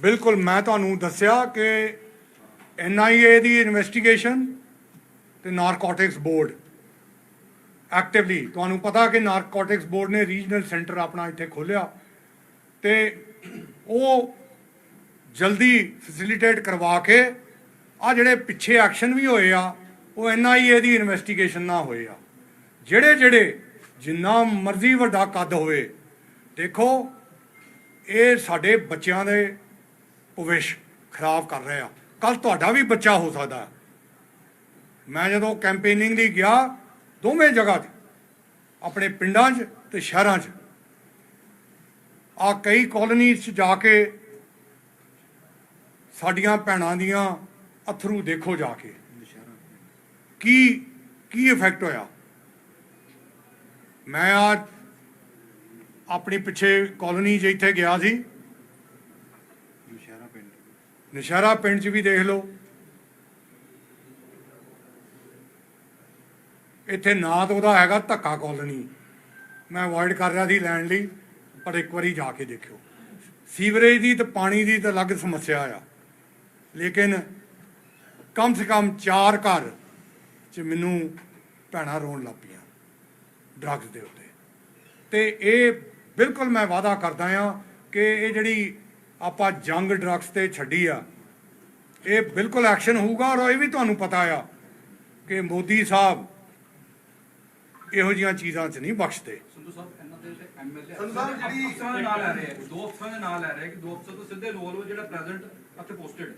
ਬਿਲਕੁਲ ਮੈਂ ਤੁਹਾਨੂੰ ਦੱਸਿਆ ਕਿ ਐਨਆਈਏ ਦੀ ਇਨਵੈਸਟੀਗੇਸ਼ਨ ਤੇ ਨਾਰਕੋਟਿਕਸ ਬੋਰਡ ਐਕਟਿਵਲੀ ਤੁਹਾਨੂੰ ਪਤਾ ਕਿ ਨਾਰਕੋਟਿਕਸ ਬੋਰਡ ਨੇ ਰੀਜਨਲ ਸੈਂਟਰ ਆਪਣਾ ਇੱਥੇ ਖੋਲ੍ਹਿਆ ਤੇ ਉਹ ਜਲਦੀ ਫੈਸਿਲਿਟੇਟ ਕਰਵਾ ਕੇ ਆ ਜਿਹੜੇ ਪਿੱਛੇ ਐਕਸ਼ਨ ਵੀ ਹੋਏ ਆ, ਉਹ ਐਨਆਈਏ ਦੀ ਇਨਵੈਸਟੀਗੇਸ਼ਨ ਨਾਲ ਹੋਏ ਆ। ਜਿਹੜੇ ਜਿਹੜੇ ਜਿੰਨਾ ਮਰਜ਼ੀ ਵੱਡਾ ਕੱਦ ਹੋਵੇ, ਦੇਖੋ, ਇਹ ਸਾਡੇ ਬੱਚਿਆਂ ਦੇ ਭਵਿੱਖ ਖਰਾਬ ਕਰ ਰਹੇ ਆ। ਕੱਲ ਤੁਹਾਡਾ ਵੀ ਬੱਚਾ ਹੋ ਸਕਦਾ। ਮੈਂ ਜਦੋਂ ਕੈਂਪੇਨਿੰਗ ਲਈ ਗਿਆ, ਦੋਵੇਂ ਜਗ੍ਹਾ ਤੇ, ਆਪਣੇ ਪਿੰਡਾਂ 'ਚ ਤੇ ਸ਼ਹਿਰਾਂ 'ਚ ਆ ਕਈ ਕਾਲੋਨੀਜ਼ 'ਚ ਜਾ ਕੇ ਸਾਡੀਆਂ ਭੈਣਾਂ ਦੀਆਂ ਅਥਰੂ ਦੇਖੋ ਜਾ ਕੇ। ਕੀ ਕੀ ਇਫੈਕਟ ਹੋਇਆ? ਮੈਂ ਆ ਆਪਣੀ ਪਿੱਛੇ ਕਾਲੋਨੀ 'ਚ ਇੱਥੇ ਗਿਆ ਸੀ। ਨਸ਼ਹਿਰਾ ਪਿੰਡ 'ਚ ਵੀ ਦੇਖ ਲਓ। ਇੱਥੇ ਨਾਂ ਤਾਂ ਉਹਦਾ ਹੈਗਾ ਧੱਕਾ ਕਾਲੋਨੀ। ਮੈਂ ਅਵੋਇਡ ਕਰ ਰਿਹਾ ਸੀ ਲੈਣ ਲਈ, ਪਰ ਇੱਕ ਵਾਰੀ ਜਾ ਕੇ ਦੇਖਿਓ। ਸੀਵਰੇਜ ਦੀ ਤੇ ਪਾਣੀ ਦੀ ਤਾਂ ਅਲੱਗ ਸਮੱਸਿਆ ਆ। ਲੇਕਿਨ ਕਮ ਸੇ ਕਮ ਚਾਰ ਘਰ 'ਚ ਮੈਨੂੰ ਭੈਣਾਂ ਰੋਣ ਲੱਗ ਪਈਆਂ ਡਰੱਗਸ ਦੇ ਉੱਤੇ। ਤੇ ਇਹ ਬਿਲਕੁਲ ਮੈਂ ਵਾਅਦਾ ਕਰਦਾ ਆ ਕਿ ਇਹ ਜਿਹੜੀ ਆਪਾਂ ਜੰਗ ਡਰੱਗਸ ਤੇ ਛੱਡੀ ਆ। ਇਹ ਬਿਲਕੁਲ ਐਕਸ਼ਨ ਹੋਊਗਾ ਔਰ ਇਹ ਵੀ ਤੁਹਾਨੂੰ ਪਤਾ ਆ ਕਿ ਮੋਦੀ ਸਾਹਿਬ ਇਹੋ ਜੀਆਂ ਚੀਜ਼ਾਂ 'ਚ ਨਹੀਂ ਬਖਸ਼ਦੇ। ਸੰਧੂ ਸਾਹਿਬ ਇਹਨਾਂ ਦੇ ਐਮਐਲਏ ਸੰਧੂ ਸਾਹਿਬ ਜਿਹੜੀ- ਅਫਸਰਾਂ ਦੇ ਨਾਂ ਲੈ ਰਹੇ ਆ ਦੋ ਅਫਸਰਾਂ ਦੇ ਨਾਂ ਲੈ ਰਹੇ ਆ ਕਿ ਦੋ ਅਫਸਰ ਤੋਂ ਸਿੱਧੇ ਰੋਲ ਵਾ ਜਿਹੜਾ ਪ੍ਰੈਜ਼ੈਂਟ ਅਤੇ ਪੋਸਟਡ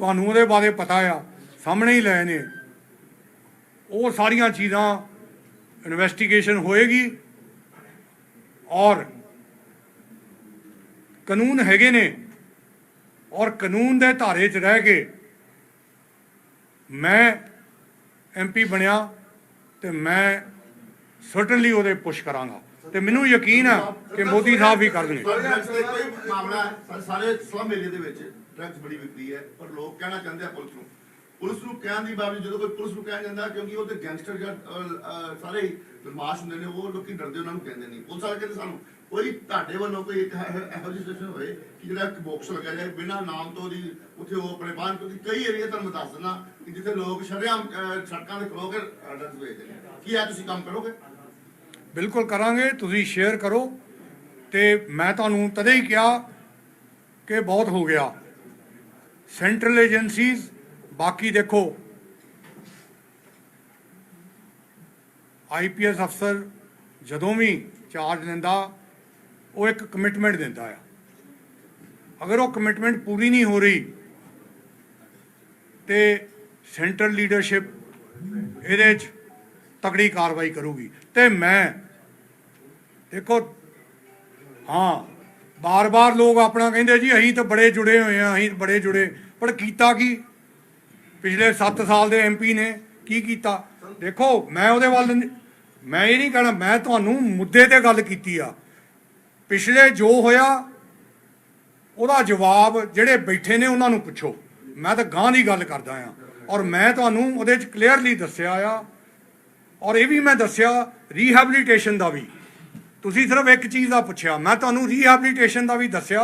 ਤੁਹਾਨੂੰ ਉਹਦੇ ਬਾਰੇ ਪਤਾ ਆ ਸਾਹਮਣੇ ਹੀ ਲਏ ਨੇ। ਉਹ ਸਾਰੀਆਂ ਚੀਜ਼ਾਂ ਇਨਵੈਸਟੀਗੇਸ਼ਨ ਹੋਏਗੀ ਔਰ ਕਾਨੂੰਨ ਹੈਗੇ ਨੇ ਔਰ ਕਾਨੂੰਨ ਦੇ ਧਾਰੇ 'ਚ ਰਹਿ ਕੇ ਮੈਂ ਐਮਪੀ ਬਣਿਆ ਤੇ ਮੈਂ ਸਰਟਨਲੀ ਉਹਦੇ ਪੁਸ਼ ਕਰਾਂਗਾ। ਤੇ ਮੈਨੂੰ ਯਕੀਨ ਹੈ ਕਿ ਮੋਦੀ ਸਾਹਿਬ ਵੀ ਕਰਨਗੇ। ਡਰੱਗਸ ਕੋਈ ਮਾਮਲਾ ਸਾਰੇ ਸਲਮ ਏਰੀਆ ਦੇ ਵਿੱਚ ਡਰੱਗਸ ਬੜੀ ਵਿਕਦੀ ਹੈ, ਪਰ ਲੋਕ ਕਹਿਣਾ ਚਾਹੁੰਦੇ ਆ ਪੁਲਿਸ ਨੂੰ। ਪੁਲਿਸ ਨੂੰ ਕਹਿਣ ਦੀ ਬਾਵਜੂਦ ਜਦੋਂ ਕੋਈ ਪੁਲਿਸ ਨੂੰ ਕਹਿ ਜਾਂਦਾ, ਕਿਉਂਕਿ ਉਹ ਤੇ ਗੈਂਗਸਟਰ ਜਾਂ ਸਾਰੇ ਬਦਮਾਸ਼ ਹੁੰਦੇ ਨੇ, ਉਹ ਲੋਕੀ ਡਰਦੇ, ਉਹਨਾਂ ਨੂੰ ਕਹਿੰਦੇ ਨਹੀਂ। ਪੁਲਿਸ ਵਾਲੇ ਕਹਿੰਦੇ ਸਾਨੂੰ ਕੋਈ ਤੁਹਾਡੇ ਵੱਲੋਂ ਕੋਈ ਇੱਕ ਇਹੋ ਜਿਹੀ ਸਿਚੁਏਸ਼ਨ ਹੋਏ ਕਿ ਜਿਹੜਾ ਇੱਕ ਬਾਕਸ ਲੱਗਿਆ ਜਾਏ, ਬਿਨਾਂ ਨਾਮ ਤੋਂ ਦੀ ਉੱਥੇ ਉਹ ਆਪਣੇ ਬਾਹਰ, ਕਿਉਂਕਿ ਕਈ ਏਰੀਆ ਤੁਹਾਨੂੰ ਮੈਂ ਦੱਸ ਦਿੰਦਾ ਕਿ ਜਿੱਥੇ ਲੋਕ ਸ਼ਰੇਆਮ ਸੜਕਾਂ ਤੇ ਖਲੋ ਕੇ ਡਰੱਗਸ ਵੇਚਦੇ ਨੇ। ਕੀ ਆ ਤੁਸੀਂ ਕੰਮ ਕਰੋਗੇ? ਬਿਲਕੁਲ ਕਰਾਂਗੇ, ਤੁਸੀਂ ਸ਼ੇਅਰ ਕਰੋ। ਤੇ ਮੈਂ ਤੁਹਾਨੂੰ ਤਦੇ ਹੀ ਕਿਹਾ ਕਿ ਬਹੁਤ ਹੋ ਗਿਆ। ਸੈਂਟਰਲ ਏਜੰਸੀਜ਼ ਬਾਕੀ ਦੇਖੋ। ਆਈਪੀਐਸ ਅਫਸਰ ਜਦੋਂ ਵੀ ਚਾਰਜ ਲੈਂਦਾ ਉਹ ਇੱਕ ਕਮਿਟਮੈਂਟ ਦਿੰਦਾ ਆ। ਅਗਰ ਉਹ ਕਮਿਟਮੈਂਟ ਪੂਰੀ ਨਹੀਂ ਹੋ ਰਹੀ, ਤੇ ਸੈਂਟਰਲ ਲੀਡਰਸ਼ਿਪ ਇਹਦੇ 'ਚ ਤਕੜੀ ਕਾਰਵਾਈ ਕਰੂਗੀ। ਤੇ ਮੈਂ ਦੇਖੋ, ਹਾਂ, ਬਾਰ-ਬਾਰ ਲੋਕ ਆਪਣਾ ਕਹਿੰਦੇ ਜੀ, ਅਸੀਂ ਤਾਂ ਬੜੇ ਜੁੜੇ ਹੋਏ ਆ ਅਸੀਂ ਬੜੇ ਜੁੜੇ, ਪਰ ਕੀਤਾ ਕੀ? ਪਿਛਲੇ 7 ਸਾਲ ਦੇ ਐਮਪੀ ਨੇ ਕੀ ਕੀਤਾ? ਦੇਖੋ, ਮੈਂ ਉਹਦੇ ਵੱਲ ਮੈਂ ਇਹ ਨਹੀਂ ਕਹਿਣਾ, ਮੈਂ ਤੁਹਾਨੂੰ ਮੁੱਦੇ ਤੇ ਗੱਲ ਕੀਤੀ ਆ। ਪਿਛਲੇ ਜੋ ਹੋਇਆ, ਉਹਦਾ ਜਵਾਬ ਜਿਹੜੇ ਬੈਠੇ ਨੇ ਉਹਨਾਂ ਨੂੰ ਪੁੱਛੋ। ਮੈਂ ਤਾਂ ਗਾਂ ਦੀ ਗੱਲ ਕਰਦਾ ਆ ਔਰ ਮੈਂ ਤੁਹਾਨੂੰ ਉਹਦੇ ਚ ਕਲੀਅਰਲੀ ਦੱਸਿਆ ਆ। ਔਰ ਇਹ ਵੀ ਮੈਂ ਦੱਸਿਆ ਰੀਹੈਬਿਲਿਟੇਸ਼ਨ ਦਾ ਵੀ। ਤੁਸੀਂ ਸਿਰਫ ਇੱਕ ਚੀਜ਼ ਦਾ ਪੁੱਛਿਆ, ਮੈਂ ਤੁਹਾਨੂੰ ਰੀਹੈਬਿਲਿਟੇਸ਼ਨ ਦਾ ਵੀ ਦੱਸਿਆ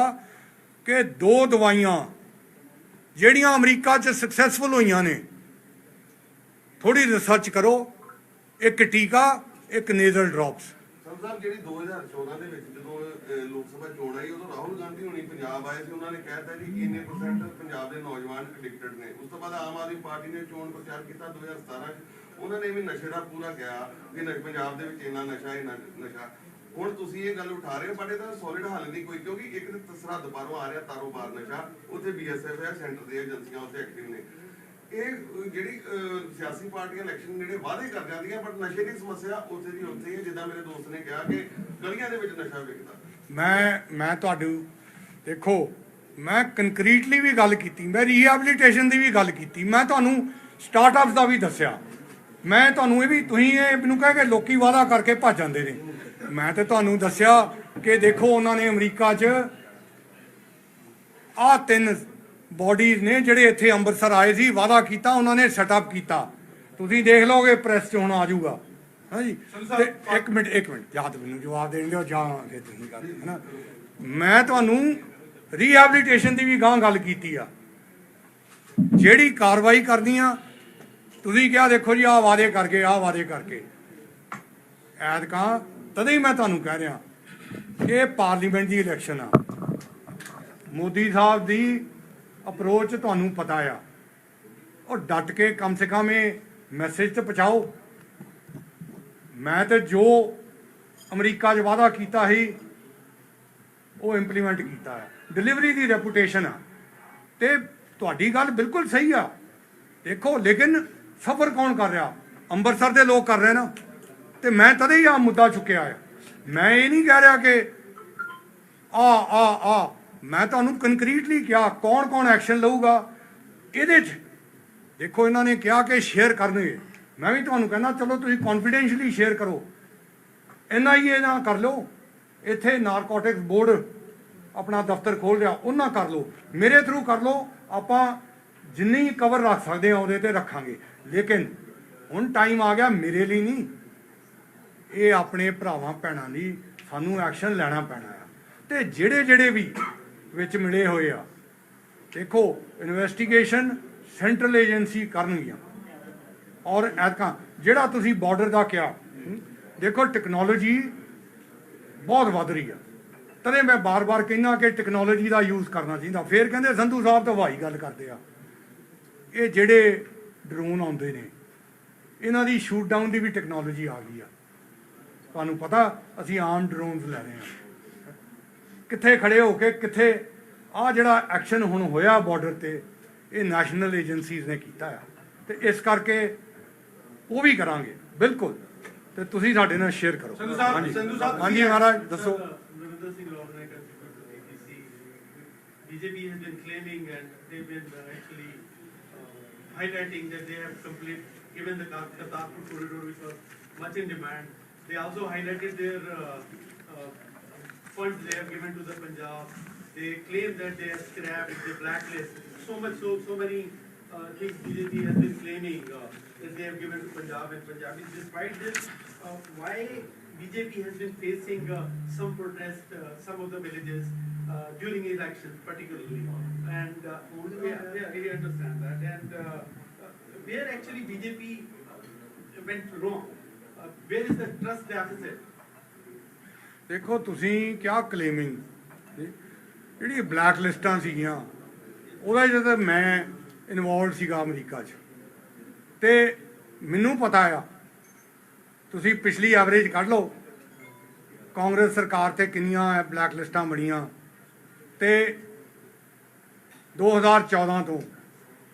ਕਿ ਦੋ ਦਵਾਈਆਂ ਜਿਹੜੀਆਂ ਅਮਰੀਕਾ 'ਚ ਸਕਸੈਸਫੁਲ ਹੋਈਆਂ ਨੇ ਥੋੜੀ ਰਿਸਰਚ ਕਰੋ, ਇੱਕ ਟੀਕਾ, ਇੱਕ ਨੇਜ਼ਲ ਡ੍ਰੌਪਸ ਸਾਹਿਬ ਜਿਹੜੀ 2014 ਦੇ ਵਿੱਚ ਜਦੋਂ ਅਹ, ਲੋਕ ਸਭਾ ਚੋਣ ਆਈ ਉਦੋਂ ਰਾਹੁਲ ਗਾਂਧੀ ਹੁਣੀ ਪੰਜਾਬ ਆਏ ਸੀ ਉਹਨਾਂ ਨੇ ਕਹਿਤਾ ਜੀ ਇੰਨੇ ਪਰਸੈਂਟ ਪੰਜਾਬ ਦੇ ਨੌਜਵਾਨ ਐਡਿਕਟਡ ਨੇ। ਉਸ ਤੋਂ ਬਾਅਦ ਆਮ ਆਦਮੀ ਪਾਰਟੀ ਨੇ ਚੋਣ ਪ੍ਰਚਾਰ ਕੀਤਾ 2017 ਚ। ਉਹਨਾਂ ਨੇ ਵੀ ਨਸ਼ੇ ਦਾ ਪੂਰਾ ਕਿਹਾ ਕਿ ਨ- ਪੰਜਾਬ ਦੇ ਵਿੱਚ ਇੰਨਾ ਨਸ਼ਾ ਇੰਨਾ ਨਸ਼ਾ। ਹੁਣ ਤੁਸੀਂ ਇਹ ਗੱਲ ਉਠਾ ਰਹੇ ਹੋ ਬਟ ਇਹਦਾ ਸੋਲਿਡ ਹੱਲ ਨਹੀਂ ਕੋਈ ਕਿਉਂਕਿ ਇੱਕ ਤਾਂ ਸਰਹੱਦ ਬਾਹਰੋਂ ਆ ਰਿਹਾ ਤਾਰੋ ਬਾਰ ਨਸ਼ਾ। ਉੱਥੇ ਬੀਐਸਐਫ ਹੈ ਸੈਂਟਰ ਦੀਆਂ ਏਜੰਸੀਆਂ ਉੱਥੇ ਐਕਟਿਵ ਨੇ। ਇਹ ਜਿਹੜੀ ਸਿਆਸੀ ਪਾਰਟੀਆਂ ਇਲੈਕਸ਼ਨ ਜਿਹੜੇ ਵਾਅਦੇ ਕਰ ਜਾਂਦੀਆਂ ਬਟ ਨਸ਼ੇ ਦੀ ਸਮੱਸਿਆ ਉੱਥੇ ਦੀ ਉੱਥੇ ਹੈ ਜਿੱਦਾਂ ਮੇਰੇ ਦੋਸਤ ਨੇ ਕਿਹਾ ਕਿ ਗਲੀਆਂ ਦੇ ਵਿੱਚ ਨਸ਼ਾ ਵਿਕਦਾ। ਮੈਂ ਮੈਂ ਤੁਹਾਨੂੰ ਦੇਖੋ, ਮੈਂ ਕੰਕਰੀਟਲੀ ਵੀ ਗੱਲ ਕੀਤੀ, ਮੈਂ ਰੀਹੈਬਿਲਿਟੇਸ਼ਨ ਦੀ ਵੀ ਗੱਲ ਕੀਤੀ, ਮੈਂ ਤੁਹਾਨੂੰ ਸਟਾਰਟਅਪਸ ਦਾ ਵੀ ਦੱਸਿਆ। ਮੈਂ ਤੁਹਾਨੂੰ ਇਹ ਵੀ, ਤੁਸੀਂ ਇਹ ਮੈਨੂੰ ਕਹਿ ਕੇ ਲੋਕੀ ਵਾਅਦਾ ਕਰਕੇ ਭੱਜ ਜਾਂਦੇ ਨੇ। ਮੈਂ ਤੇ ਤੁਹਾਨੂੰ ਦੱਸਿਆ ਕਿ ਦੇਖੋ, ਉਹਨਾਂ ਨੇ ਅਮਰੀਕਾ 'ਚ ਆਹ ਤਿੰਨ ਬਾਡੀਜ਼ ਨੇ ਜਿਹੜੇ ਇੱਥੇ ਅੰਮ੍ਰਿਤਸਰ ਆਏ ਸੀ ਵਾਅਦਾ ਕੀਤਾ ਉਹਨਾਂ ਨੇ ਸੈਟਅਪ ਕੀਤਾ। ਤੁਸੀਂ ਦੇਖ ਲਓਗੇ ਪ੍ਰੈਸ 'ਚ ਹੁਣ ਆ ਜਾਊਗਾ। ਹਾਂਜੀ ਤੇ ਇੱਕ ਮਿੰਟ ਇੱਕ ਮਿੰਟ। ਤਾਂ ਮੈਨੂੰ ਜਵਾਬ ਦੇਣ ਦਿਓ ਜਾਂ ਫਿਰ ਤੁਸੀਂ ਕਰ ਹੈਨਾ? ਮੈਂ ਤੁਹਾਨੂੰ ਰੀਹੈਬਿਲਿਟੇਸ਼ਨ ਦੀ ਵੀ ਗਾਂ ਗੱਲ ਕੀਤੀ ਆ। ਜਿਹੜੀ ਕਾਰਵਾਈ ਕਰਨੀ ਆ ਤੁਸੀਂ ਕਿਹਾ ਦੇਖੋ ਜੀ ਆਹ ਵਾਅਦੇ ਕਰਕੇ ਆਹ ਵਾਅਦੇ ਕਰਕੇ। ਐਤਕਾਂ ਤਦੇ ਹੀ ਮੈਂ ਤੁਹਾਨੂੰ ਕਹਿ ਰਿਹਾ ਇਹ ਪਾਰਲੀਮੈਂਟ ਦੀ ਇਲੈਕਸ਼ਨ ਆ। ਮੋਦੀ ਸਾਹਿਬ ਦੀ ਅਪਰੋਚ ਤੁਹਾਨੂੰ ਪਤਾ ਆ। ਉਹ ਡਟ ਕੇ ਕਮ ਸੇ ਕਮ ਇਹ ਮੈਸੇਜ ਤੇ ਪਹੁੰਚਾਓ। ਮੈਂ ਤੇ ਜੋ ਅਮਰੀਕਾ 'ਚ ਵਾਅਦਾ ਕੀਤਾ ਸੀ, ਉਹ ਇੰਪਲੀਮੈਂਟ ਕੀਤਾ ਹੈ ਡਿਲੀਵਰੀ ਦੀ ਰੈਪੂਟੇਸ਼ਨ ਆ। ਤੇ ਤੁਹਾਡੀ ਗੱਲ ਬਿਲਕੁਲ ਸਹੀ ਆ। ਦੇਖੋ, ਲੇਕਿਨ ਸਫਰ ਕੌਣ ਕਰ ਰਿਹਾ? ਅੰਮ੍ਰਿਤਸਰ ਦੇ ਲੋਕ ਕਰ ਰਹੇ ਨਾ। ਤੇ ਮੈਂ ਤਦੇ ਹੀ ਆ ਮੁੱਦਾ ਚੁੱਕਿਆ ਆ। ਮੈਂ ਇਹ ਨਹੀਂ ਕਹਿ ਰਿਹਾ ਕਿ ਆ ਆ ਆ ਮੈਂ ਤੁਹਾਨੂੰ ਕੰਕਰੀਟਲੀ ਕਿਹਾ ਕੌਣ ਕੌਣ ਐਕਸ਼ਨ ਲਊਗਾ, ਇਹਦੇ 'ਚ ਦੇਖੋ ਇਹਨਾਂ ਨੇ ਕਿਹਾ ਕਿ ਸ਼ੇਅਰ ਕਰਨਗੇ। ਮੈਂ ਵੀ ਤੁਹਾਨੂੰ ਕਹਿੰਦਾ, ਚਲੋ ਤੁਸੀਂ ਕੌਨਫੀਡੈਂਸ਼ਲੀ ਸ਼ੇਅਰ ਕਰੋ। ਐਨਆਈਏ ਨਾਲ ਕਰ ਲਓ। ਇੱਥੇ ਨਾਰਕੋਟਿਕਸ ਬੋਰਡ ਆਪਣਾ ਦਫ਼ਤਰ ਖੋਲ ਰਿਹਾ, ਉਹਨਾਂ ਕਰ ਲਓ। ਮੇਰੇ ਥਰੂ ਕਰ ਲਓ, ਆਪਾਂ ਜਿੰਨੀ ਕਵਰ ਰੱਖ ਸਕਦੇ ਆ ਉਹਦੇ ਤੇ ਰੱਖਾਂਗੇ। ਲੇਕਿਨ ਹੁਣ ਟਾਈਮ ਆ ਗਿਆ ਮੇਰੇ ਲਈ ਨਹੀਂ। ਇਹ ਆਪਣੇ ਭਰਾਵਾਂ, ਭੈਣਾਂ ਲਈ ਸਾਨੂੰ ਐਕਸ਼ਨ ਲੈਣਾ ਪੈਣਾ ਆ। ਤੇ ਜਿਹੜੇ ਜਿਹੜੇ ਵੀ ਵਿੱਚ ਮਿਲੇ ਹੋਏ ਆ। ਦੇਖੋ ਇਨਵੈਸਟੀਗੇਸ਼ਨ ਸੈਂਟਰਲ ਏਜੰਸੀ ਕਰਨਗੀਆਂ। ਔਰ ਐਤਕਾਂ, ਜਿਹੜਾ ਤੁਸੀਂ ਬਾਰਡਰ ਦਾ ਕਿਹਾ ਦੇਖੋ ਟੈਕਨੋਲੋਜੀ ਬਹੁਤ ਵੱਧ ਰਹੀ ਆ। ਤਦੇ ਮੈਂ ਬਾਰ-ਬਾਰ ਕਹਿੰਦਾ ਕਿ ਟੈਕਨੋਲੋਜੀ ਦਾ ਯੂਜ਼ ਕਰਨਾ ਚਾਹੀਦਾ। ਫੇਰ ਕਹਿੰਦੇ, ਸੰਧੂ ਸਾਹਿਬ ਤਾਂ ਹਵਾਈ ਗੱਲ ਕਰਦੇ ਆ। ਇਹ ਜਿਹੜੇ ਡਰੋਨ ਆਉਂਦੇ ਨੇ, ਇਹਨਾਂ ਦੀ ਸ਼ੂਟ ਡਾਊਨ ਦੀ ਵੀ ਟੈਕਨੋਲੋਜੀ ਆ ਗਈ ਆ। ਤੁਹਾਨੂੰ ਪਤਾ, ਅਸੀਂ ਆਮ ਡਰੋਨਸ ਲੈ ਰਹੇ ਹਾਂ ਕਿੱਥੇ ਖੜੇ ਹੋ ਕੇ ਕਿੱਥੇ ਆ ਜਿਹੜਾ ਐਕਸ਼ਨ ਹੁਣ ਹੋਇਆ ਬਾਰਡਰ ਤੇ ਇਹ ਨੈਸ਼ਨਲ ਏਜੰਸੀਜ਼ ਨੇ ਕੀਤਾ ਆ ਤੇ ਇਸ ਕਰਕੇ ਉਹ ਵੀ ਕਰਾਂਗੇ ਬਿਲਕੁਲ ਤੇ ਤੁਸੀਂ ਸਾਡੇ ਨਾਲ ਸ਼ੇਅਰ ਕਰੋ ਸੰਧੂ ਸਾਹਿਬ- ਹਾਂਜੀ। ਸੰਧੂ ਸਾਹਿਬ ਹਾਂਜੀ ਮਹਾਰਾਜ ਦੱਸੋ Narinder Singh Rao, Constituent to BC. BJP has been claiming and they've been uh, actually uh, highlighting that they have complete, given the Kar- Kartarpur corridor which was much in demand. They also highlighted their uh, uh, funds they have given to the Punjab. They claim that they have scrapped, they blacklist. So much, so, so many uh, things BJP has been claiming uh, that they have given to Punjab and Punjabis. Despite this, uh, why BJP has been facing uh, some protest, uh, some of the villages uh, during elections particularly. And uh, yeah, yeah, we understand that. And where actually BJP went wrong? Uh, where is the trust deficit? ਦੇਖੋ ਤੁਸੀਂ ਕਿਹਾ ਕਲੇਮਿੰਗ ਜਿਹੜੀ black ਲਿਸਟਾਂ ਸੀਗੀਆਂ, ਉਹਦਾ ਜਦੋਂ ਮੈਂ involved ਸੀਗਾ America 'ਚ। ਤੇ ਮੈਨੂੰ ਪਤਾ ਆ, ਤੁਸੀਂ ਪਿਛਲੀ ਐਵਰੇਜ ਕੱਢ ਲਓ, ਕਾਂਗਰਸ ਸਰਕਾਰ ਤੇ ਕਿੰਨੀਆਂ ਬਲੈਕ ਲਿਸਟਾਂ ਬਣੀਆਂ, ਤੇ 2014 ਤੋਂ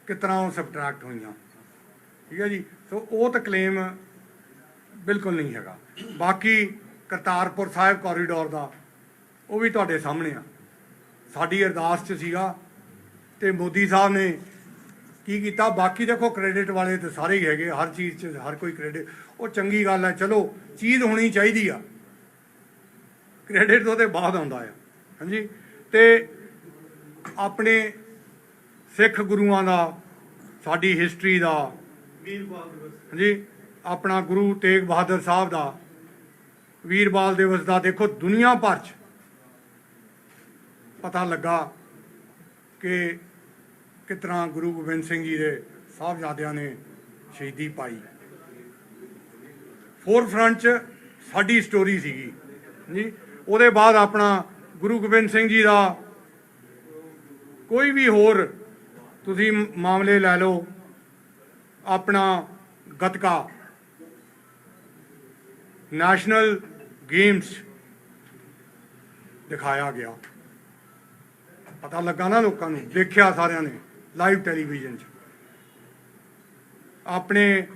ਕਿਤਨਾ ਉਹ ਸਬਟਰੈਕਟ ਹੋਈਆਂ। ਠੀਕ ਹੈ ਜੀ? ਸੋ ਉਹ ਤਾਂ ਕਲੇਮ ਬਿਲਕੁਲ ਨਹੀਂ ਹੈਗਾ। ਬਾਕੀ ਕਰਤਾਰਪੁਰ ਸਾਹਿਬ ਕੋਰੀਡੋਰ ਦਾ ਉਹ ਵੀ ਤੁਹਾਡੇ ਸਾਹਮਣੇ ਆ। ਸਾਡੀ ਅਰਦਾਸ 'ਚ ਸੀਗਾ ਤੇ ਮੋਦੀ ਸਾਹਿਬ ਨੇ ਕੀ ਕੀਤਾ? ਬਾਕੀ ਦੇਖੋ ਕ੍ਰੈਡਿਟ ਵਾਲੇ ਤੇ ਸਾਰੇ ਹੀ ਹੈਗੇ ਹਰ ਚੀਜ਼ 'ਚ ਹਰ ਕੋਈ ਕ੍ਰੈਡਿਟ ਉਹ ਚੰਗੀ ਗੱਲ ਹੈ ਚਲੋ ਚੀਜ਼ ਹੋਣੀ ਚਾਹੀਦੀ ਆ। ਕ੍ਰੈਡਿਟ ਤੋਂ ਤੇ ਬਾਅਦ ਆਉਂਦਾ ਆ ਹਾਂਜੀ? ਤੇ ਆਪਣੇ ਸਿੱਖ ਗੁਰੂਆਂ ਦਾ ਸਾਡੀ ਹਿਸਟਰੀ ਦਾ Bal Divas. ਹਾਂਜੀ? ਆਪਣਾ ਗੁਰੂ ਤੇਗ ਬਹਾਦਰ ਸਾਹਿਬ ਦਾ ਵੀਰਬਾਲ ਦਿਵਸ ਦਾ ਦੇਖੋ ਦੁਨੀਆ ਭਰ ਚ ਪਤਾ ਲੱਗਾ ਕਿ ਕਿਤਨਾ ਗੁਰੂ ਗੋਬਿੰਦ ਸਿੰਘ ਜੀ ਦੇ ਸਾਹਿਬਜ਼ਾਦਿਆਂ ਨੇ ਸ਼ਹੀਦੀ ਪਾਈ। ਫੋਰ ਫਰੰਟ ਚ ਸਾਡੀ ਸਟੋਰੀ ਸੀਗੀ। ਜੀ, ਉਹਦੇ ਬਾਅਦ ਆਪਣਾ ਗੁਰੂ ਗੋਬਿੰਦ ਸਿੰਘ ਜੀ ਦਾ ਕੋਈ ਵੀ ਹੋਰ ਤੁਸੀਂ ਮਾਮਲੇ ਲੈ ਲਓ, ਆਪਣਾ ਗਤਕਾ। ਨੈਸ਼ਨਲ ਗੇਮਸ ਦਿਖਾਇਆ ਗਿਆ। ਪਤਾ ਲੱਗਾ ਨਾ ਲੋਕਾਂ ਨੂੰ, ਦੇਖਿਆ ਸਾਰਿਆਂ ਨੇ ਲਾਈਵ ਟੈਲੀਵਿਜ਼ਨ 'ਚ। ਆਪਣੇ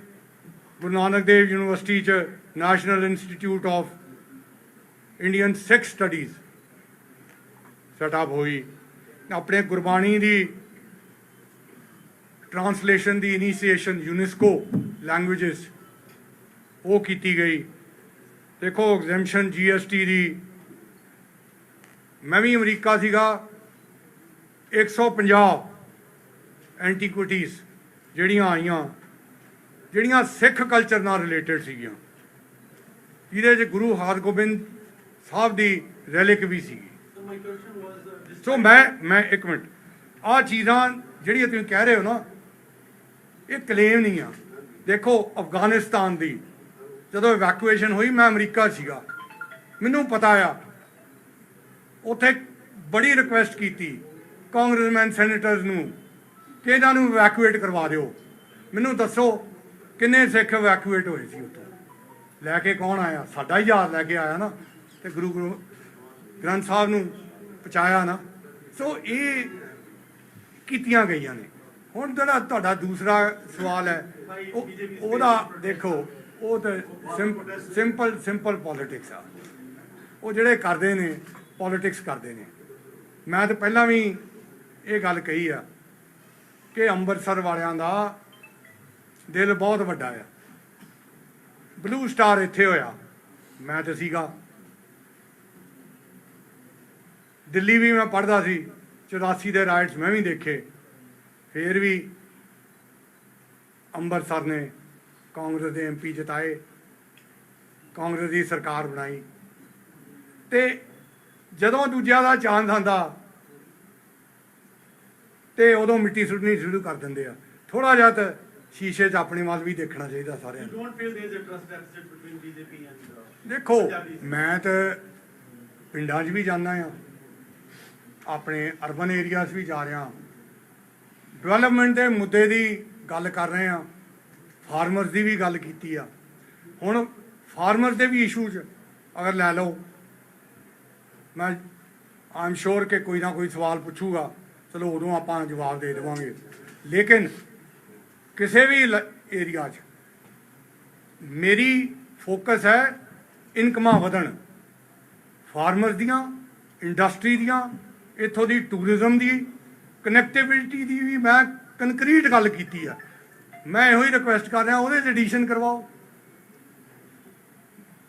ਗੁਰੂ ਨਾਨਕ ਦੇਵ ਯੂਨੀਵਰਸਿਟੀ 'ਚ national institute of Indian Sikh studies setup ਹੋਈ। ਆਪਣੇ ਗੁਰਬਾਣੀ ਦੀ ਟ੍ਰਾਂਸਲੇਸ਼ਨ ਦੀ ਇਨੀਸ਼ੀਏਸ਼ਨ ਯੂਨੈਸਕੋ ਲੈਂਗੁਏजेस ਉਹ ਕੀਤੀ ਗਈ। ਦੇਖੋ ਐਗਜ਼ੈਂਪਸ਼ਨ ਜੀਐਸਟੀ ਦੀ। ਮੈਂ ਵੀ ਅਮਰੀਕਾ ਸੀਗਾ। 150 ਐਂਟੀਕੁਇਟੀਜ਼ ਜਿਹੜੀਆਂ ਆਈਆਂ ਜਿਹੜੀਆਂ ਸਿੱਖ ਕਲਚਰ ਨਾਲ ਰਿਲੇਟਡ ਸੀਗੀਆਂ। ਜਿਹਦੇ 'ਚ ਗੁਰੂ ਹਰਗੋਬਿੰਦ ਸਾਹਿਬ ਦੀ ਰੈਲਿਕ ਵੀ ਸੀਗੀ। Was, uh, ਸੋ ਮੈਂ ਮੈਂ ਇੱਕ ਮਿੰਟ। ਆਹ ਚੀਜ਼ਾਂ ਜਿਹੜੀਆਂ ਤੁਸੀਂ ਕਹਿ ਰਹੇ ਹੋ ਨਾ ਇਹ ਕਲੇਮ ਨਹੀਂ ਆ। ਦੇਖੋ ਅਫਗਾਨਿਸਤਾਨ ਦੀ। ਜਦੋਂ ਇਵੈਕੂਏਸ਼ਨ ਹੋਈ, ਮੈਂ ਅਮਰੀਕਾ ਸੀਗਾ। ਮੈਨੂੰ ਪਤਾ ਆ, ਉੱਥੇ ਬੜੀ ਰਿਕੁਐਸਟ ਕੀਤੀ ਕਾਂਗਰਸਮੈਨ ਸੈਨੇਟਰਸ ਨੂੰ ਕਿ ਇਹਨਾਂ ਨੂੰ ਇਵੈਕੂਏਟ ਕਰਵਾ ਦਿਓ। ਮੈਨੂੰ ਦੱਸੋ ਕਿੰਨੇ ਸਿੱਖ ਇਵੈਕੂਏਟ ਹੋਏ ਸੀ ਉੱਥੋਂ। ਲੈ ਕੇ ਕੌਣ ਆਇਆ? ਸਾਡਾ ਹੀ ਯਾਰ ਲੈ ਕੇ ਆਇਆ ਨਾ, ਤੇ ਗੁਰੂ ਗ੍ਰੰ- ਗ੍ਰੰਥ ਸਾਹਿਬ ਨੂੰ ਪਹੁੰਚਾਇਆ ਨਾ। ਸੋ ਇਹ ਕੀਤੀਆਂ ਗਈਆਂ ਨੇ। ਹੁਣ ਜਿਹੜਾ ਤੁਹਾਡਾ ਦੂਸਰਾ ਸਵਾਲ ਹੈ, ਉਹ- ਉਹਦਾ ਦੇਖੋ। ਉਹ ਤਾਂ ਸਿੰਪਲ ਸਿੰਪਲ ਪੋਲਿਟਿਕਸ ਆ। ਉਹ ਜਿਹੜੇ ਕਰਦੇ ਨੇ ਪੋਲਿਟਿਕਸ ਕਰਦੇ ਨੇ। ਮੈਂ ਤਾਂ ਪਹਿਲਾਂ ਵੀ ਇਹ ਗੱਲ ਕਹੀ ਆ ਕਿ ਅੰਮ੍ਰਿਤਸਰ ਵਾਲਿਆਂ ਦਾ ਦਿਲ ਬਹੁਤ ਵੱਡਾ ਆ। ਬਲੂ ਸਟਾਰ ਇੱਥੇ ਹੋਇਆ। ਮੈਂ ਤਾਂ ਸੀਗਾ। ਦਿੱਲੀ ਵੀ ਮੈਂ ਪੜ੍ਹਦਾ ਸੀ 84 ਦੇ ਰਾਈਟਸ ਮੈਂ ਵੀ ਦੇਖੇ। ਫੇਰ ਵੀ ਅੰਮ੍ਰਿਤਸਰ ਨੇ ਕਾਂਗਰਸ ਦੇ ਐਮਪੀ ਜਿਤਾਏ ਕਾਂਗਰਸ ਦੀ ਸਰਕਾਰ ਬਣਾਈ। ਤੇ ਜਦੋਂ ਦੂਜਿਆਂ ਦਾ ਚਾਂਦ ਆਂਦਾ ਤੇ ਉਦੋਂ ਮਿੱਟੀ ਸੁੱਟਣੀ ਸ਼ੁਰੂ ਕਰ ਦਿੰਦੇ ਆ। ਥੋੜਾ ਜਿਹਾ ਤਾਂ ਸ਼ੀਸ਼ੇ 'ਚ ਆਪਣੇ ਵੱਲ ਵੀ ਦੇਖਣਾ ਚਾਹੀਦਾ ਸਾਰਿਆਂ ਨੂੰ। Feel there is a trust deficit between BJP and uh, ਦੇਖੋ? ਮੈਂ ਤਾਂ ਪਿੰਡਾਂ 'ਚ ਵੀ ਜਾਂਦਾ ਆ। ਆਪਣੇ ਅਰਬਨ ਏਰੀਆਜ਼ ਵੀ ਜਾ ਰਿਹਾ। ਡਿਵੈਲਪਮੈਂਟ ਦੇ ਮੁੱਦੇ ਦੀ ਗੱਲ ਕਰ ਰਹੇ ਆ। ਫਾਰਮਰਸ ਦੀ ਵੀ ਗੱਲ ਕੀਤੀ ਆ। ਹੁਣ ਫਾਰਮਰ ਦੇ ਵੀ ਇਸ਼ੂਜ਼ ਅਗਰ ਲੈ ਲਓ, ਮੈਂ ਆਮ ਸ਼ੋਰ ਕਿ ਕੋਈ ਨਾ ਕੋਈ ਸਵਾਲ ਪੁੱਛੂਗਾ। ਚਲੋ ਉਦੋਂ ਆਪਾਂ ਜਵਾਬ ਦੇ ਦੇਵਾਂਗੇ। ਲੇਕਿਨ ਕਿਸੇ ਵੀ ਏਰੀਆ 'ਚ ਮੇਰੀ ਫੋਕਸ ਹੈ ਇਨਕਮਾਂ ਵਧਣ। ਫਾਰਮਰਸ ਦੀਆਂ ਇੰਡਸਟਰੀ ਦੀਆਂ, ਇੱਥੋਂ ਦੀ ਟੂਰਿਜ਼ਮ ਦੀ ਕਨੈਕਟੀਵਿਟੀ ਦੀ ਵੀ ਮੈਂ ਕੰਕਰੀਟ ਗੱਲ ਕੀਤੀ ਆ। ਮੈਂ ਇਹੋ ਹੀ ਰਿਕੁਐਸਟ ਕਰ ਰਿਹਾ, ਉਹਦੇ 'ਚ ਐਡੀਸ਼ਨ ਕਰਵਾਓ।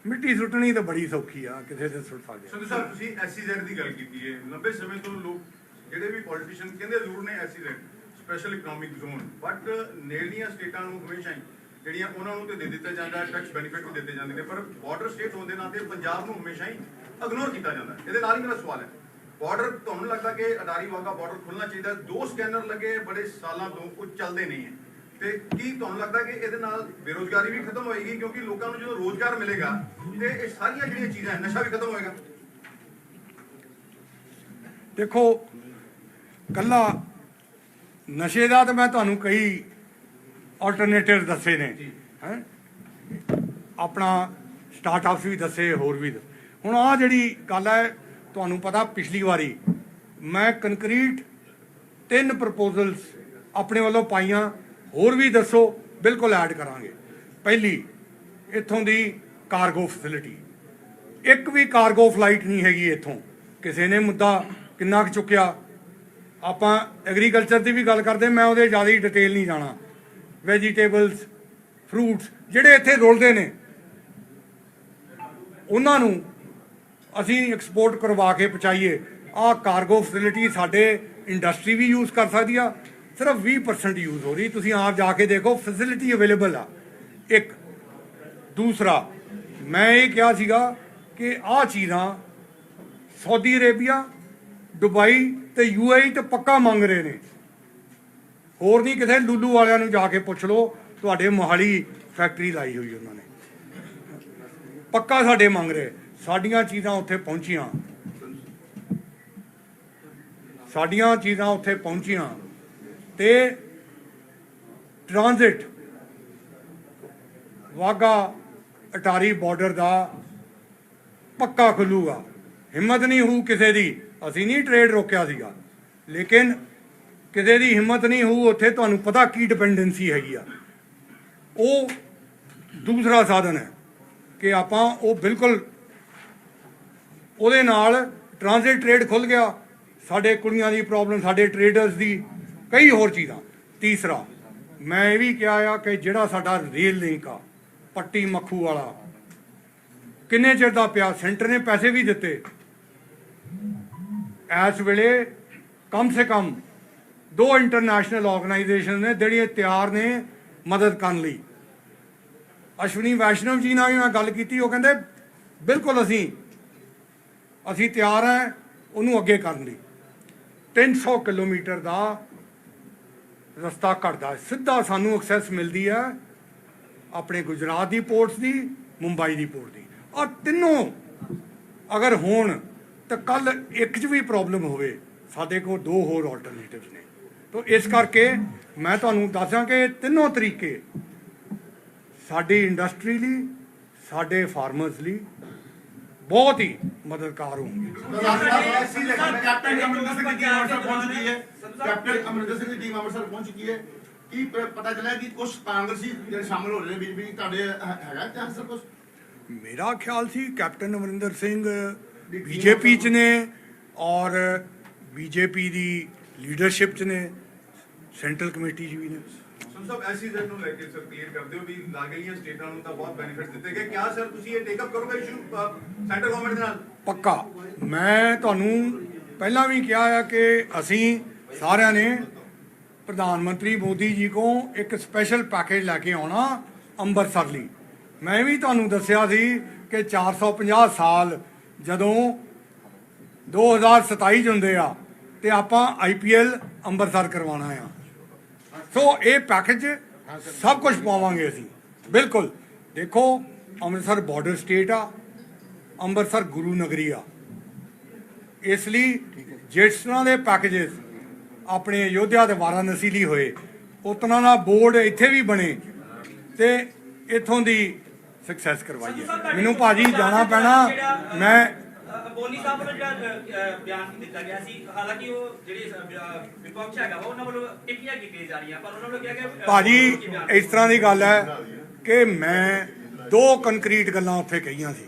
ਮਿੱਟੀ ਸੁੱਟਣੀ ਤਾਂ ਬੜੀ ਸੌਖੀ ਆ ਕਿਸੇ ਦੇ ਸੁੱਟ ਸਕਦੇ ਸੰਧੂ ਸਾਹਿਬ ਤੁਸੀਂ ਐਸਸੀਜ਼ੈਡ ਦੀ ਗੱਲ ਕੀਤੀ ਹੈ। ਲੰਬੇ ਸਮੇਂ ਤੋਂ ਲੋਕ, ਜਿਹੜੇ ਵੀ ਪੋਲੀਟੀਸ਼ੀਅਨ ਕਹਿੰਦੇ ਜ਼ਰੂਰ ਨੇ SEZ special economic zone but ਨੇੜਲੀਆਂ ਸਟੇਟਾਂ ਨੂੰ ਹਮੇਸ਼ਾ ਹੀ ਜਿਹੜੀਆਂ ਉਹਨਾਂ ਨੂੰ ਤੇ ਦੇ ਦਿੱਤਾ ਜਾਂਦਾ ਟੈਕਸ ਬੈਨੀਫਿਟ ਵੀ ਦਿੱਤੇ ਜਾਂਦੇ ਨੇ। ਪਰ ਬਾਰਡਰ ਸਟੇਟ ਹੋਣ ਦੇ ਨਾਤੇ ਪੰਜਾਬ ਨੂੰ ਹਮੇਸ਼ਾ ਹੀ ਇਗਨੋਰ ਕੀਤਾ ਜਾਂਦਾ। ਇਹਦੇ ਨਾਲ ਹੀ ਮੇਰਾ ਸਵਾਲ ਹੈ। ਬਾਰਡਰ ਤੁਹਾਨੂੰ ਲੱਗਦਾ ਕਿ ਅਡਾਰੀ ਵਾਗਾ ਬਾਰਡਰ ਖੁੱਲਣਾ ਚਾਹੀਦਾ? ਦੋ ਸਕੈਨਰ ਲੱਗੇ ਬੜੇ ਸਾਲਾਂ ਤੋਂ, ਉਹ ਚੱਲਦੇ ਨਹੀਂ ਹੈ। ਤੇ ਕੀ ਤੁਹਾਨੂੰ ਲੱਗਦਾ ਕਿ ਇਹਦੇ ਨਾਲ ਬੇਰੋਜ਼ਗਾਰੀ ਵੀ ਖਤਮ ਹੋਏਗੀ? ਕਿਉਂਕਿ ਲੋਕਾਂ ਨੂੰ ਜਦੋਂ ਰੋਜ਼ਗਾਰ ਮਿਲੇਗਾ ਤੇ ਇਹ ਸਾਰੀਆਂ ਜਿਹੜੀਆਂ ਚੀਜ਼ਾਂ ਨਸ਼ਾ ਵੀ ਖਤਮ ਹੋਏਗਾ। ਦੇਖੋ ਕੱਲਾ ਨਸ਼ੇ ਦਾ ਤਾਂ ਮੈਂ ਤੁਹਾਨੂੰ ਕਈ ਆਲਟਰਨੇਟਿਵ ਦੱਸੇ ਨੇ ਹੈ? ਆਪਣਾ ਸਟਾਰਟਅਪਸ ਵੀ ਦੱਸੇ ਹੋਰ ਵੀ। ਹੁਣ ਆ ਜਿਹੜੀ ਗੱਲ ਹੈ ਤੁਹਾਨੂੰ ਪਤਾ ਪਿਛਲੀ ਵਾਰੀ ਮੈਂ ਕੰਕਰੀਟ ਤਿੰਨ ਪ੍ਰਪੋਜ਼ਲਸ ਆਪਣੇ ਵੱਲੋਂ ਪਾਈਆਂ। ਹੋਰ ਵੀ ਦੱਸੋ, ਬਿਲਕੁਲ ਐਡ ਕਰਾਂਗੇ। ਪਹਿਲੀ, ਇੱਥੋਂ ਦੀ ਕਾਰਗੋ ਫੈਸਿਲਿਟੀ ਇੱਕ ਵੀ ਕਾਰਗੋ ਫਲਾਈਟ ਨਹੀਂ ਹੈਗੀ ਇੱਥੋਂ। ਕਿਸੇ ਨੇ ਮੁੱਦਾ ਕਿੰਨਾ ਕੁ ਚੁੱਕਿਆ? ਆਪਾਂ ਐਗਰੀਕਲਚਰ ਦੀ ਵੀ ਗੱਲ ਕਰਦੇ, ਮੈਂ ਉਹਦੇ ਜ਼ਿਆਦਾ ਡਿਟੇਲ ਨਹੀਂ ਜਾਣਾ। ਵੈਜੀਟੇਬਲਸ ਫਰੂਟਸ ਜਿਹੜੇ ਇੱਥੇ ਰੁਲਦੇ ਨੇ, ਉਹਨਾਂ ਨੂੰ ਅਸੀਂ ਐਕਸਪੋਰਟ ਕਰਵਾ ਕੇ ਪਹੁੰਚਾਈਏ। ਆਹ ਕਾਰਗੋ ਫੈਸਿਲਿਟੀ ਸਾਡੇ ਇੰਡਸਟਰੀ ਵੀ ਯੂਜ਼ ਕਰ ਸਕਦੀ ਆ ਸਿਰਫ 20% ਯੂਜ਼ ਹੋ ਰਹੀ। ਤੁਸੀਂ ਆਪ ਜਾ ਕੇ ਦੇਖੋ ਫੈਸਿਲਿਟੀ ਅਵੇਲੇਬਲ ਆ। ਇੱਕ। ਦੂਸਰਾ, ਮੈਂ ਇਹ ਕਿਹਾ ਸੀਗਾ ਕਿ ਆਹ ਚੀਜ਼ਾਂ ਸਾਊਦੀ ਅਰੇਬੀਆ ਦੁਬਈ ਤੇ ਯੂਏਈ ਤੇ ਪੱਕਾ ਮੰਗ ਰਹੇ ਨੇ। ਹੋਰ ਨਹੀਂ, ਕਿਸੇ ਲੁੱਲੂ ਵਾਲਿਆਂ ਨੂੰ ਜਾ ਕੇ ਪੁੱਛ ਲਓ, ਤੁਹਾਡੇ ਮੋਹਾਲੀ ਫੈਕਟਰੀ ਲਾਈ ਹੋਈ ਉਹਨਾਂ ਨੇ। ਪੱਕਾ ਸਾਡੇ ਮੰਗ ਰਹੇ। ਸਾਡੀਆਂ ਚੀਜ਼ਾਂ ਉੱਥੇ ਪਹੁੰਚੀਆਂ। ਸਾਡੀਆਂ ਚੀਜ਼ਾਂ ਉੱਥੇ ਪਹੁੰਚੀਆਂ। ਤੇ ਟ੍ਰਾਂਜ਼ਿਟ ਵਾਗਾ ਅਟਾਰੀ ਬਾਰਡਰ ਦਾ ਪੱਕਾ ਖੁੱਲੂਗਾ। ਹਿੰਮਤ ਨਹੀਂ ਹੋਊ ਕਿਸੇ ਦੀ। ਅਸੀਂ ਨਹੀਂ ਟ੍ਰੇਡ ਰੋਕਿਆ ਸੀਗਾ। ਲੇਕਿਨ ਕਿਸੇ ਦੀ ਹਿੰਮਤ ਨਹੀਂ ਹੋਊ, ਉੱਥੇ ਤੁਹਾਨੂੰ ਪਤਾ ਕੀ ਡਿਪੈਂਡੈਂਸੀ ਹੈਗੀ ਆ। ਉਹ ਦੂਸਰਾ ਸਾਧਨ ਹੈ ਕਿ ਆਪਾਂ ਉਹ ਬਿਲਕੁਲ ਉਹਦੇ ਨਾਲ ਟ੍ਰਾਂਜ਼ਿਟ ਟ੍ਰੇਡ ਖੁੱਲ ਗਿਆ। ਸਾਡੇ ਕੁੜੀਆਂ ਦੀ ਪ੍ਰੋਬਲਮ ਸਾਡੇ ਟ੍ਰੇਡਰਸ ਦੀ ਕਈ ਹੋਰ ਚੀਜ਼ਾਂ। ਤੀਸਰਾ, ਮੈਂ ਇਹ ਵੀ ਕਿਹਾ ਆ ਕਿ ਜਿਹੜਾ ਸਾਡਾ ਰੇਲ ਲਿੰਕ ਆ, ਪੱਟੀ ਮੱਖੂ ਵਾਲਾ, ਕਿੰਨੇ ਚਿਰ ਦਾ ਪਿਆ? ਸੈਂਟਰ ਨੇ ਪੈਸੇ ਵੀ ਦਿੱਤੇ। ਇਸ ਵੇਲੇ ਕਮ ਸੇ ਕਮ ਦੋ ਇੰਟਰਨੈਸ਼ਨਲ ਆਰਗੇਨਾਈਜੇਸ਼ਨ ਨੇ ਜਿਹੜੀਆਂ ਤਿਆਰ ਨੇ ਮਦਦ ਕਰਨ ਲਈ। ਅਸ਼ਵਨੀ ਵੈਸ਼ਨਵ ਜੀ ਨਾਲ ਮੈਂ ਗੱਲ ਕੀਤੀ, ਉਹ ਕਹਿੰਦੇ, ਬਿਲਕੁਲ ਅਸੀਂ ਅਸੀਂ ਤਿਆਰ ਹਾਂ ਉਹਨੂੰ ਅੱਗੇ ਕਰਨ ਲਈ। 300 ਕਿਲੋਮੀਟਰ ਦਾ ਰਸਤਾ ਘਟਦਾ ਸਿੱਧਾ ਸਾਨੂੰ ਐਕਸੈਸ ਮਿਲਦੀ ਹੈ ਆਪਣੇ ਗੁਜਰਾਤ ਦੀ ਪੋਰਟਸ ਦੀ, ਮੁੰਬਈ ਦੀ ਪੋਰਟ ਦੀ। ਔਰ ਤਿੰਨੋਂ ਅਗਰ ਹੋਣ, ਤਾਂ ਕੱਲ ਇੱਕ 'ਚ ਵੀ ਪ੍ਰੋਬਲਮ ਹੋਵੇ। ਸਾਡੇ ਕੋਲ ਦੋ ਹੋਰ ਆਲਟਰਨੇਟਿਵਸ ਨੇ। ਤਾਂ ਇਸ ਕਰਕੇ ਮੈਂ ਤੁਹਾਨੂੰ ਦੱਸਾਂ ਕਿ ਤਿੰਨੋਂ ਤਰੀਕੇ ਸਾਡੀ ਇੰਡਸਟਰੀ ਲਈ, ਸਾਡੇ ਫਾਰਮਰਸ ਲਈ ਬਹੁਤ ਹੀ ਮਦਦਗਾਰ ਹੋਣਗੇ। ਕੈਪਟਨ ਅਮਰਿੰਦਰ ਸਿੰਘ ਦੀ ਟੀਮ ਅੰਮ੍ਰਿਤਸਰ ਪਹੁੰਚ ਚੁੱਕੀ ਹੈ ਕੈਪਟਨ ਅਮਰਿੰਦਰ ਸਿੰਘ ਦੀ ਟੀਮ ਅੰਮ੍ਰਿਤਸਰ ਪਹੁੰਚ ਚੁੱਕੀ ਹੈ ਕੀ ਪਤਾ ਚੱਲਿਆ ਕਿ ਕੁਝ ਕਾਂਗਰਸੀ ਜਿਹੜੇ ਸ਼ਾਮਲ ਹੋ ਰਹੇ ਨੇ ਬੀਬੀ ਤੁਹਾਡੇ ਹੈਗਾ ਚਾਂਸ ਕੁਝ ਮੇਰਾ ਖਿਆਲ ਸੀ ਕੈਪਟਨ ਅਮਰਿੰਦਰ ਸਿੰਘ ਬੀਜੇਪੀ ਚ ਨੇ ਔਰ ਬੀਜੇਪੀ ਦੀ ਲੀਡਰਸ਼ਿਪ ਚ ਨੇ, ਸੈਂਟਰਲ ਕਮੇਟੀ ਚ ਵੀ ਨੇ। ਸੋ ਸਭ ਐਸਈਜ਼ੈਡ ਨੂੰ ਲੈ ਕੇ ਸਰ ਕਲੀਅਰ ਕਰਦੇ ਹੋ ਵੀ ਲਾਗਲੀਆਂ ਸਟੇਟਾਂ ਨੂੰ ਤਾਂ ਬਹੁਤ ਬੈਨੀਫਿਟ ਦਿੱਤੇ ਗਏ। ਕਿਆ ਸਰ ਤੁਸੀਂ ਇਹ ਟੇਕ ਕਰੋਗੇ ਇਸ਼ੂ ਸੈਂਟਰ ਗਵਰਨਮੈਂਟ ਦੇ ਨਾਲ? ਪੱਕਾ। ਮੈਂ ਤੁਹਾਨੂੰ ਪਹਿਲਾਂ ਵੀ ਕਿਹਾ ਆ ਕਿ ਅਸੀਂ ਸਾਰਿਆਂ ਨੇ ਪ੍ਰਧਾਨ ਮੰਤਰੀ ਮੋਦੀ ਜੀ ਕੋ ਇੱਕ ਸਪੈਸ਼ਲ ਪੈਕੇਜ ਲੈ ਕੇ ਆਉਣਾ ਅੰਮ੍ਰਿਤਸਰ ਲਈ। ਮੈਂ ਵੀ ਤੁਹਾਨੂੰ ਦੱਸਿਆ ਸੀ ਕਿ 450 ਸਾਲ ਜਦੋਂ 2027 ਚ ਹੁੰਦੇ ਆ ਤੇ ਆਪਾਂ ਆਈਪੀਐਲ ਅੰਮ੍ਰਿਤਸਰ ਕਰਵਾਉਣਾ ਆ। ਸੋ ਇਹ ਪੈਕੇਜ ਸਭ ਕੁਝ ਪਾਵਾਂਗੇ ਅਸੀਂ। ਬਿਲਕੁਲ। ਦੇਖੋ ਅੰਮ੍ਰਿਤਸਰ ਬਾਰਡਰ ਸਟੇਟ ਆ ਅੰਮ੍ਰਿਤਸਰ ਗੁਰੂ ਨਗਰੀ ਆ। ਇਸ ਲਈ ਜਿਸ ਤਰ੍ਹਾਂ ਦੇ ਪੈਕੇजेस ਆਪਣੇ ਅਯੋਧਿਆ ਤੇ ਵਾਰਾਣਸੀ ਲਈ ਹੋਏ ਉਤਨਾ ਦਾ ਬੋਰਡ ਇੱਥੇ ਵੀ ਬਣੇ ਤੇ ਇਥੋਂ ਦੀ ਸਕਸੈਸ ਕਰਵਾਈਏ ਮੈਨੂੰ ਭਾਜੀ ਜਾਣਾ ਪੈਣਾ ਮੈਂ ਬੋਨੀ ਸਾਹਿਬ ਵੱਲੋਂ ਜਿਹੜਾ ਬਿਆਨ ਦਿੱਤਾ ਗਿਆ ਸੀ ਹਾਲਾਂਕਿ ਉਹ ਜਿਹੜੇ ਵਿਪਕਸ਼ ਹੈਗਾ ਉਹਨਾਂ ਵੱਲੋਂ ਟਿੱਪਣੀਆਂ ਕੀਤੀਆਂ ਜਾ ਰਹੀਆਂ ਪਰ ਉਹਨਾਂ ਵੱਲੋਂ ਕਿਹਾ ਗਿਆ ਭਾਜੀ? ਇਸ ਤਰ੍ਹਾਂ ਦੀ ਗੱਲ ਹੈ ਕਿ ਮੈਂ ਦੋ ਕੰਕਰੀਟ ਗੱਲਾਂ ਉੱਥੇ ਕਹੀਆਂ ਸੀ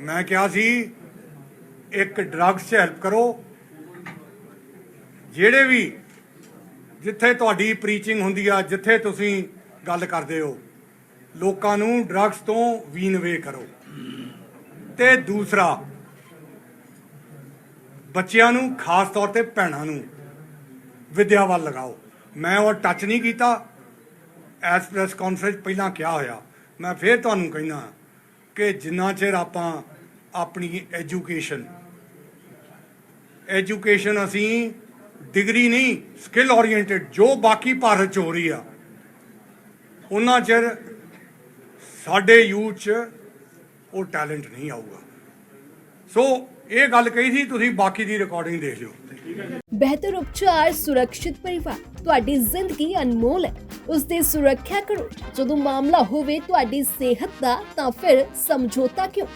ਮੈਂ ਕਿਹਾ ਸੀ ਇੱਕ ਡਰੱਗਸ ਹੈਲਪ ਕਰੋ ਜਿਹੜੇ ਵੀ ਜਿੱਥੇ ਤੁਹਾਡੀ ਪ੍ਰੀਚਿੰਗ ਹੁੰਦੀ ਆ ਜਿੱਥੇ ਤੁਸੀਂ ਗੱਲ ਕਰਦੇ ਹੋ ਲੋਕਾਂ ਨੂੰ ਡਰੱਗਸ ਤੋਂ ਵੀਨ ਵੇ ਕਰੋ ਤੇ ਦੂਸਰਾ, ਬੱਚਿਆਂ ਨੂੰ, ਖਾਸ ਤੌਰ ਤੇ ਭੈਣਾਂ ਨੂੰ ਵਿਦਿਆ ਵੱਲ ਲਗਾਓ। ਮੈਂ ਉਹ ਟੱਚ ਨਹੀਂ ਕੀਤਾ। ਐਸ ਪ੍ਰੈਸ ਕਾਨਫਰੰਸ ਪਹਿਲਾਂ ਕਿਹਾ ਹੋਇਆ। ਮੈਂ ਫੇਰ ਤੁਹਾਨੂੰ ਕਹਿੰਦਾ ਕਿ ਜਿੰਨਾ ਚਿਰ ਆਪਾਂ ਆਪਣੀ ਐਜੂਕੇਸ਼ਨ ਐਜੂਕੇਸ਼ਨ ਅਸੀਂ ਡਿਗਰੀ ਨਹੀਂ ਸਕਿੱਲ ਓਰੀਐਂਟਡ ਜੋ ਬਾਕੀ ਭਾਰਤ ਚ ਹੋ ਰਹੀ ਆ, ਉਹਨਾਂ ਚਿਰ ਸਾਡੇ ਯੂਥ ਚ ਉਹ ਟੈਲੈਂਟ ਨਹੀਂ ਆਊਗਾ। ਸੋ ਇਹ ਗੱਲ ਕਹੀ ਸੀ, ਤੁਸੀਂ ਬਾਕੀ ਦੀ ਰਿਕਾਰਡਿੰਗ ਦੇਖ ਲਿਓ। ਬਿਹਤਰ ਉਪਚਾਰ ਸੁਰੱਖਿਅਤ ਪਰਿਵਾਰ, ਤੁਹਾਡੀ ਜ਼ਿੰਦਗੀ ਅਨਮੋਲ ਹੈ। ਉਸ ਦੀ ਸੁਰੱਖਿਆ ਕਰੋ। ਜਦੋਂ ਮਾਮਲਾ ਹੋਵੇ ਤੁਹਾਡੀ ਸਿਹਤ ਦਾ, ਤਾਂ ਫਿਰ ਸਮਝੌਤਾ ਕਿਉਂ?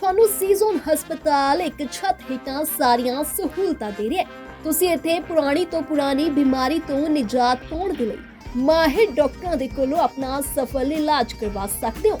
ਤੁਹਾਨੂੰ ਸੀਜ਼ਨ ਹਸਪਤਾਲ ਇੱਕ ਛੱਤ ਹੇਠਾਂ ਸਾਰੀਆਂ ਸਹੂਲਤਾਂ ਦੇ ਰਿਹਾ ਤੁਸੀਂ ਇੱਥੇ ਪੁਰਾਣੀ ਤੋਂ ਪੁਰਾਣੀ ਬਿਮਾਰੀ ਤੋਂ ਨਿਜਾਤ ਪਾਉਣ ਦੇ ਲਈ ਮਾਹਿਰ ਡਾਕਟਰਾਂ ਦੇ ਕੋਲੋਂ ਆਪਣਾ ਸਫਲ ਇਲਾਜ ਕਰਵਾ ਸਕਦੇ ਹੋ।